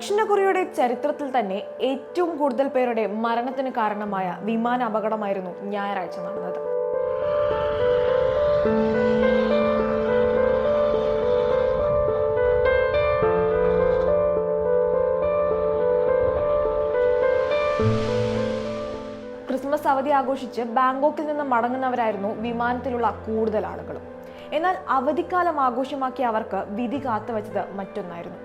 ദക്ഷിണ കൊറിയയുടെ ചരിത്രത്തിൽ തന്നെ ഏറ്റവും കൂടുതൽ പേരുടെ മരണത്തിന് കാരണമായ വിമാന അപകടമായിരുന്നു ഞായറാഴ്ച നടന്നത്. ക്രിസ്മസ് അവധി ആഘോഷിച്ച് ബാങ്കോക്കിൽ നിന്ന് മടങ്ങുന്നവരായിരുന്നു വിമാനത്തിലുള്ള കൂടുതൽ ആളുകളും. എന്നാൽ അവധിക്കാലം ആഘോഷമാക്കിയ അവർക്ക് വിധി കാത്തുവച്ചത് മറ്റൊന്നായിരുന്നു.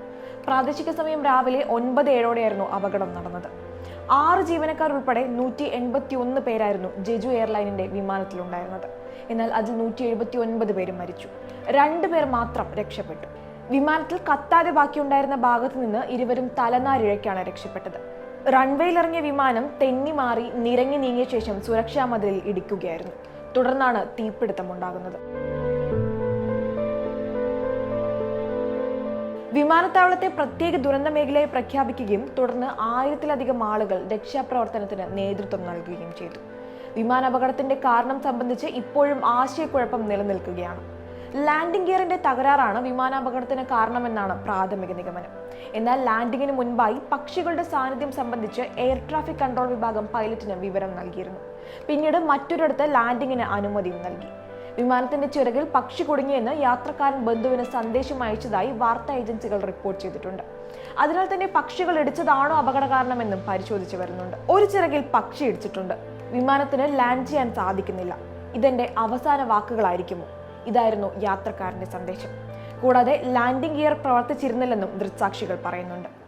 പ്രാദേശിക സമയം രാവിലെ ഒൻപത് ഏഴോടെയായിരുന്നു അപകടം നടന്നത്. ആറ് ജീവനക്കാർ ഉൾപ്പെടെ നൂറ്റി എൺപത്തി ഒന്ന് പേരായിരുന്നു ജെജു എയർലൈനിന്റെ വിമാനത്തിലുണ്ടായിരുന്നത്. എന്നാൽ അതിൽ നൂറ്റി എഴുപത്തി ഒൻപത് പേരും മരിച്ചു. രണ്ടു പേർ മാത്രം രക്ഷപ്പെട്ടു. വിമാനത്തിൽ കത്താതെ ബാക്കിയുണ്ടായിരുന്ന ഭാഗത്ത് നിന്ന് ഇരുവരും തലനാരിഴയ്ക്കാണ് രക്ഷപ്പെട്ടത്. റൺവേയിൽ ഇറങ്ങിയ വിമാനം തെന്നി മാറി നിരങ്ങി നീങ്ങിയ ശേഷം സുരക്ഷാ മതിലിൽ ഇടിക്കുകയായിരുന്നു. തുടർന്നാണ് തീപിടുത്തമുണ്ടാകുന്നത്. വിമാനത്താവളത്തെ പ്രത്യേക ദുരന്ത മേഖലയായി പ്രഖ്യാപിക്കുകയും തുടർന്ന് ആയിരത്തിലധികം ആളുകൾ രക്ഷാപ്രവർത്തനത്തിന് നേതൃത്വം നൽകുകയും ചെയ്തു. വിമാനാപകടത്തിന്റെ കാരണം സംബന്ധിച്ച് ഇപ്പോഴും ആശയക്കുഴപ്പം നിലനിൽക്കുകയാണ്. ലാൻഡിംഗ് ഗിയറിന്റെ തകരാറാണ് വിമാനാപകടത്തിന് കാരണമെന്നാണ് പ്രാഥമിക നിഗമനം. എന്നാൽ ലാൻഡിങ്ങിന് മുൻപായി പക്ഷികളുടെ സാന്നിധ്യം സംബന്ധിച്ച് എയർ ട്രാഫിക് കൺട്രോൾ വിഭാഗം പൈലറ്റിന് വിവരം നൽകിയിരുന്നു. പിന്നീട് മറ്റൊരിടത്ത് ലാൻഡിങ്ങിന് അനുമതിയും നൽകി. വിമാനത്തിന്റെ ചിറകിൽ പക്ഷി കുടുങ്ങിയെന്ന് യാത്രക്കാരൻ ബന്ധുവിന് സന്ദേശം അയച്ചതായി വാർത്താ ഏജൻസികൾ റിപ്പോർട്ട് ചെയ്തിട്ടുണ്ട്. അതിനാൽ തന്നെ പക്ഷികൾ ഇടിച്ചതാണോ അപകട കാരണമെന്നും പരിശോധിച്ചു വരുന്നുണ്ട്. ഒരു ചിറകിൽ പക്ഷി ഇടിച്ചിട്ടുണ്ട്. വിമാനത്തിന് ലാൻഡ് ചെയ്യാൻ സാധിക്കുന്നില്ല. ഇതെന്റെ അവസാന വാക്കുകളായിരിക്കുമോ? ഇതായിരുന്നു യാത്രക്കാരന്റെ സന്ദേശം. കൂടാതെ ലാൻഡിംഗ് ഗിയർ പ്രവർത്തിച്ചിരുന്നില്ലെന്നും ദൃക്സാക്ഷികൾ പറയുന്നുണ്ട്.